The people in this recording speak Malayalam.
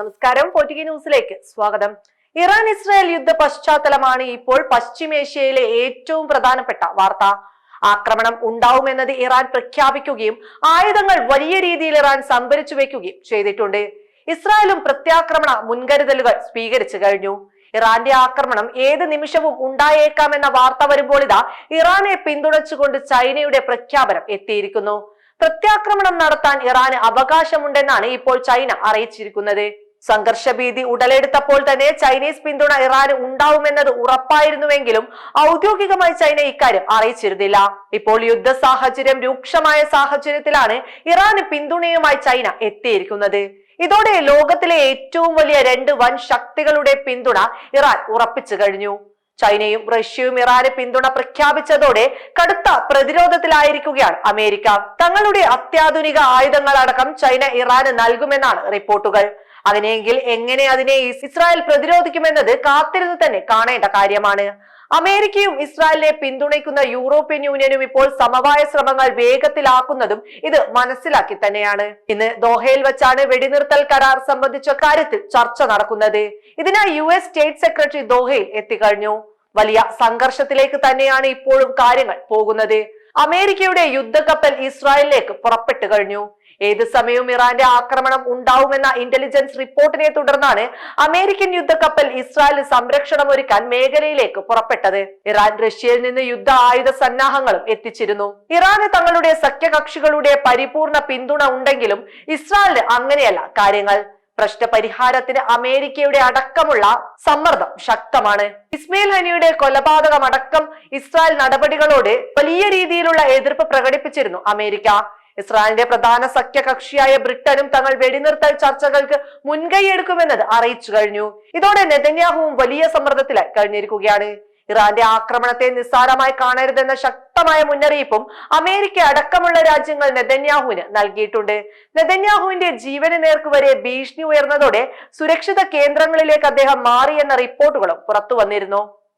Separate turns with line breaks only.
നമസ്കാരം. പൊറ്റികി ന്യൂസിലേക്ക് സ്വാഗതം. ഇറാൻ ഇസ്രായേൽ യുദ്ധ പശ്ചാത്തലമാണ് ഇപ്പോൾ പശ്ചിമേഷ്യയിലെ ഏറ്റവും പ്രധാനപ്പെട്ട വാർത്ത. ആക്രമണം ഉണ്ടാവുമെന്നത് ഇറാൻ പ്രഖ്യാപിക്കുകയും ആയുധങ്ങൾ വലിയ രീതിയിൽ ഇറാൻ സംഭരിച്ചു വെക്കുകയും ചെയ്തിട്ടുണ്ട്. ഇസ്രായേലും പ്രത്യാക്രമണ മുൻകരുതലുകൾ സ്വീകരിച്ചു കഴിഞ്ഞു. ഇറാന്റെ ആക്രമണം ഏത് നിമിഷവും ഉണ്ടായേക്കാമെന്ന വാർത്ത വരുമ്പോൾ ഇതാ ഇറാനെ പിന്തുണച്ചുകൊണ്ട് ചൈനയുടെ പ്രഖ്യാപനം എത്തിയിരിക്കുന്നു. പ്രത്യാക്രമണം നടത്താൻ ഇറാന് അവകാശമുണ്ടെന്നാണ് ഇപ്പോൾ ചൈന അറിയിച്ചിരിക്കുന്നത്. സംഘർഷഭീതി ഉടലെടുത്തപ്പോൾ തന്നെ ചൈനീസ് പിന്തുണ ഇറാന് ഉണ്ടാവുമെന്നത് ഉറപ്പായിരുന്നുവെങ്കിലും ഔദ്യോഗികമായി ചൈന ഇക്കാര്യം അറിയിച്ചിരുന്നില്ല. ഇപ്പോൾ യുദ്ധ സാഹചര്യം രൂക്ഷമായ സാഹചര്യത്തിലാണ് ഇറാന് പിന്തുണയുമായി ചൈന എത്തിയിരിക്കുന്നത്. ഇതോടെ ലോകത്തിലെ ഏറ്റവും വലിയ രണ്ട് വൻ ശക്തികളുടെ പിന്തുണ ഇറാൻ ഉറപ്പിച്ചു കഴിഞ്ഞു. ചൈനയും റഷ്യയും ഇറാന് പിന്തുണ പ്രഖ്യാപിച്ചതോടെ കടുത്ത പ്രതിരോധത്തിലായിരിക്കുകയാണ് അമേരിക്ക. തങ്ങളുടെ അത്യാധുനിക ആയുധങ്ങളടക്കം ചൈന ഇറാന് നൽകുമെന്നാണ് റിപ്പോർട്ടുകൾ. അങ്ങനെയെങ്കിൽ എങ്ങനെ അതിനെ ഇസ്രായേൽ പ്രതിരോധിക്കുമെന്നത് കാത്തിരുന്ന് തന്നെ കാണേണ്ട കാര്യമാണ്. അമേരിക്കയും ഇസ്രായേലിനെ പിന്തുണയ്ക്കുന്ന യൂറോപ്യൻ യൂണിയനും ഇപ്പോൾ സമവായ ശ്രമങ്ങൾ വേഗത്തിലാക്കുന്നതും ഇത് മനസ്സിലാക്കി തന്നെയാണ്. ഇന്ന് ദോഹയിൽ വെച്ചാണ് വെടിനിർത്തൽ കരാർ സംബന്ധിച്ച കാര്യത്തിൽ ചർച്ച നടക്കുന്നത്. ഇതിനായി യു എസ് സ്റ്റേറ്റ് സെക്രട്ടറി ദോഹയിൽ എത്തിക്കഴിഞ്ഞു. വലിയ സംഘർഷത്തിലേക്ക് തന്നെയാണ് ഇപ്പോഴും കാര്യങ്ങൾ പോകുന്നത്. അമേരിക്കയുടെ യുദ്ധക്കപ്പൽ ഇസ്രായേലിലേക്ക് പുറപ്പെട്ടു കഴിഞ്ഞു. ഏത് സമയവും ഇറാന്റെ ആക്രമണം ഉണ്ടാവുമെന്ന ഇന്റലിജൻസ് റിപ്പോർട്ടിനെ തുടർന്നാണ് അമേരിക്കൻ യുദ്ധക്കപ്പൽ ഇസ്രായേൽ സംരക്ഷണം ഒരുക്കാൻ മേഖലയിലേക്ക് പുറപ്പെട്ടത്. ഇറാൻ റഷ്യയിൽ നിന്ന് യുദ്ധ ആയുധ സന്നാഹങ്ങളും എത്തിച്ചിരുന്നു. ഇറാന് തങ്ങളുടെ സഖ്യകക്ഷികളുടെ പരിപൂർണ പിന്തുണ ഉണ്ടെങ്കിലും ഇസ്രായേലിന് അങ്ങനെയല്ല കാര്യങ്ങൾ. പ്രശ്നപരിഹാരത്തിന് അമേരിക്കയുടെ അടക്കമുള്ള സമ്മർദ്ദം ശക്തമാണ്. ഇസ്മയിൽ ഹനിയുടെ കൊലപാതകം അടക്കം ഇസ്രായേൽ നടപടികളോട് വലിയ രീതിയിലുള്ള എതിർപ്പ് പ്രകടിപ്പിച്ചിരുന്നു അമേരിക്ക. ഇസ്രായേലിന്റെ പ്രധാന സഖ്യകക്ഷിയായ ബ്രിട്ടനും തങ്ങൾ വെടിനിർത്തൽ ചർച്ചകൾക്ക് മുൻകൈയെടുക്കുമെന്നത് അറിയിച്ചു കഴിഞ്ഞു. ഇതോടെ നെതന്യാഹുവും വലിയ സമ്മർദ്ദത്തിലായി കഴിഞ്ഞിരിക്കുകയാണ്. ഇറാന്റെ ആക്രമണത്തെ നിസ്സാരമായി കാണരുതെന്ന ശക്തമായ മുന്നറിയിപ്പും അമേരിക്ക അടക്കമുള്ള രാജ്യങ്ങൾ നെതന്യാഹുവിന് നൽകിയിട്ടുണ്ട്. നെതന്യാഹുവിന്റെ ജീവന് നേർക്കുവരെ ഭീഷണി ഉയർന്നതോടെ സുരക്ഷിത കേന്ദ്രങ്ങളിലേക്ക് അദ്ദേഹം മാറിയെന്ന റിപ്പോർട്ടുകളും പുറത്തു വന്നിരുന്നു.